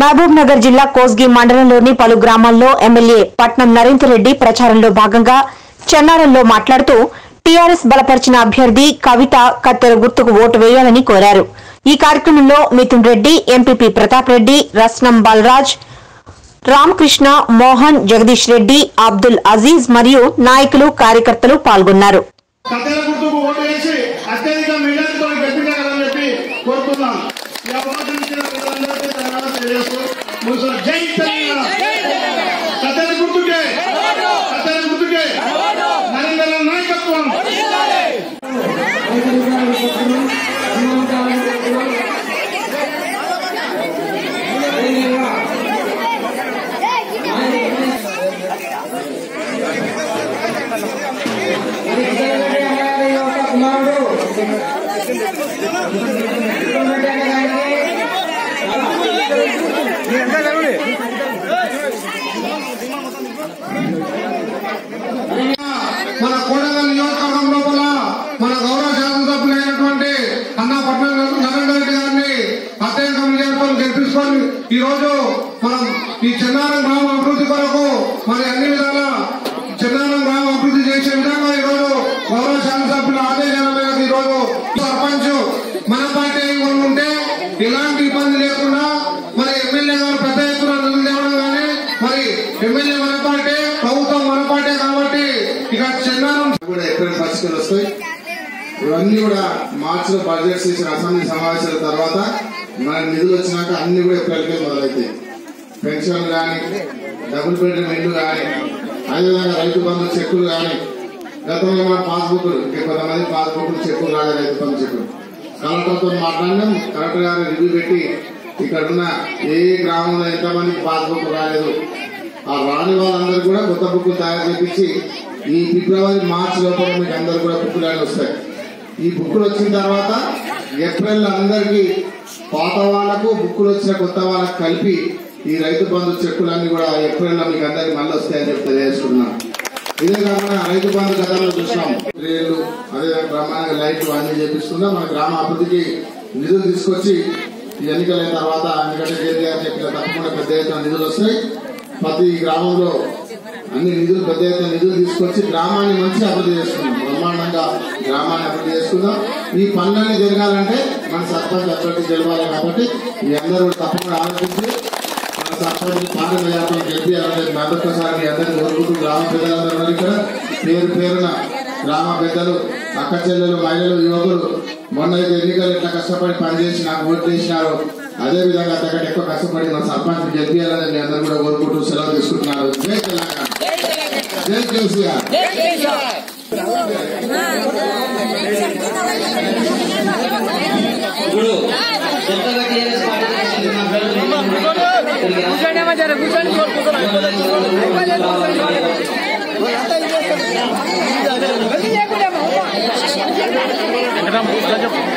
మహబూబ్ నగర్ జిల్లా కోస్గి మండలంలోని పలు గ్రామాల్లో ఎమ్మెల్యే పట్నం నరేందర్ రెడ్డి ప్రచారంలో భాగంగా చెన్నారంలో మాట్లాడుతూ టీఆర్ఎస్ బలపరిచిన అభ్యర్థి కవిత కత్తెర గుర్తుకు ఓటు వేయాలని కోరారు. ఈ కార్యక్రమంలో మిథున్ రెడ్డి ఎంపీపీ ప్రతాప్ రెడ్డి రస్నం బలరాజ్ రామకృష్ణ మోహన్ జగదీష్ రెడ్డి అబ్దుల్ అజీజ్ మరియు నాయకులు కార్యకర్తలు పాల్గొన్నారు. ధన్యవాదాలు తెలియజేస్తూ ముగిస్తున్నా. జై తెలంగాణ. కథల గుర్తుకే. కథల గుర్తుకే. నరేంద్ర నాయకత్వం. మన కోడగల్ నియోజకవర్గం లోపల మన గౌరవ శాసనసభ్యులైనటువంటి అన్నా పట్నం నరేంద్ర రెడ్డి గారిని అత్యంత మెజార్టీతో గెలిపించుకొని ఈ రోజు మనం ఈ చిన్నారం గ్రామ అభివృద్ధి కొరకు మరి అన్ని విధాల చెన్నారం గ్రామ అభివృద్ధి చేసే విధంగా ఈ రోజు గౌరవ శాసనసభ్యుల ఆదేశాల మేరకు ఈ రోజు సర్పంచ్ మన పార్టీ వాళ్ళు ఉంటే ఎలాంటి ఇబ్బంది లేకుండా మరి ఎమ్మెల్యే గారు పెద్ద ఎత్తున నిధులు తేవడం కానీ మరి ఎమ్మెల్యే మన పార్టీ ప్రభుత్వం మన కాబట్టి ఇక చిన్నారం కూడా ఎక్కడ పరిస్థితులు వస్తాయి? ఇవన్నీ కూడా మార్చిలో బడ్జెట్ చేసిన అసెంబ్లీ సమావేశాల తర్వాత మన నిధులు వచ్చినాక అన్ని కూడా ఏప్రిల్కే మొదలవుతాయి పెన్షన్ కానీ డబుల్ బెడ్రూమ్ ఇల్లు కానీ అదేవిధంగా రైతు బంధు చెక్కులు కానీ గతంలో మన పాస్బుక్లు కొంతమంది పాస్బుక్లు చెక్కులు రాలేదు రైతు బంధు చెక్కులు. కలెక్టర్తో మాట్లాడినాం కలెక్టర్ గారు రివ్యూ పెట్టి ఇక్కడ ఉన్న ఏ గ్రామంలో ఎంతమందికి పాస్బుక్ రాలేదు ఆ రాని వాళ్ళందరూ కూడా కొత్త బుక్కులు తయారు చేపించి ఈ ఫిబ్రవరి మార్చి లోపల మీకు అందరు కూడా బుక్కులు అని వస్తాయి. ఈ బుక్కులు వచ్చిన తర్వాత ఏప్రిల్ అందరికి పాత వాళ్ళకు బుక్కులు వచ్చిన కొత్త వాళ్ళకు కలిపి ఈ రైతు బంధు చెక్కులన్నీ కూడా ఏప్రిల్లో మీకు అందరికి మళ్ళీ వస్తాయని చెప్పి తెలియజేసుకున్నాం ఇదే కాకుండా రైతు బంధు గతంలో చూసినాం. రేళ్ళు అదే బ్రహ్మాండంగా లైట్లు అన్ని చేపిస్తున్నాం. మన గ్రామ అభివృద్ధికి నిధులు తీసుకొచ్చి ఎన్నికలైన తర్వాత ఎందుకంటే కేసీఆర్ చెప్పిన తప్పకుండా పెద్ద ఎత్తున నిధులు వస్తాయి. ప్రతి గ్రామంలో అన్ని నిధులు పెద్ద ఎత్తున నిధులు తీసుకొచ్చి గ్రామాన్ని మంచిగా అభివృద్ధి చేసుకున్నాం బ్రహ్మాండంగా గ్రామాన్ని అభివృద్ధి చేసుకుందాం ఈ పనులన్నీ జరగాలంటే మన సర్పంచ్ అటువంటి గెలవాలి కాబట్టి మీ అందరూ తప్పకుండా ఆలోచించి మన సర్పంచ్ పాట గెలిపి అలాగే మరొకసారి మీ అందరినీ కోరుకుంటూ గ్రామ పెద్దలందరూ ఇక్కడ పేరు పేరున గ్రామ పెద్దలు అక్క చెల్లెలు మహిళలు యువకులు మొన్న అయితే ఎన్నికలు ఇట్లా కష్టపడి పనిచేసి నాకు ఓట్లు వేసినారు అదే విధంగా అంతకంటే ఎక్కువ కష్టపడి మన సర్పంచ్ గెలిపించాలని మీ అందరూ కూడా కోరుకుంటూ సెలవు తీసుకుంటున్నారు. జై తెలంగాణ. జై కేసీఆర్. ఇప్పుడు కొత్తగా టీఆర్ఎస్ పార్టీ చేసిన మా ఫ్రెండ్ కూర్చోండి జర కూర్చోండి కూర్చోండి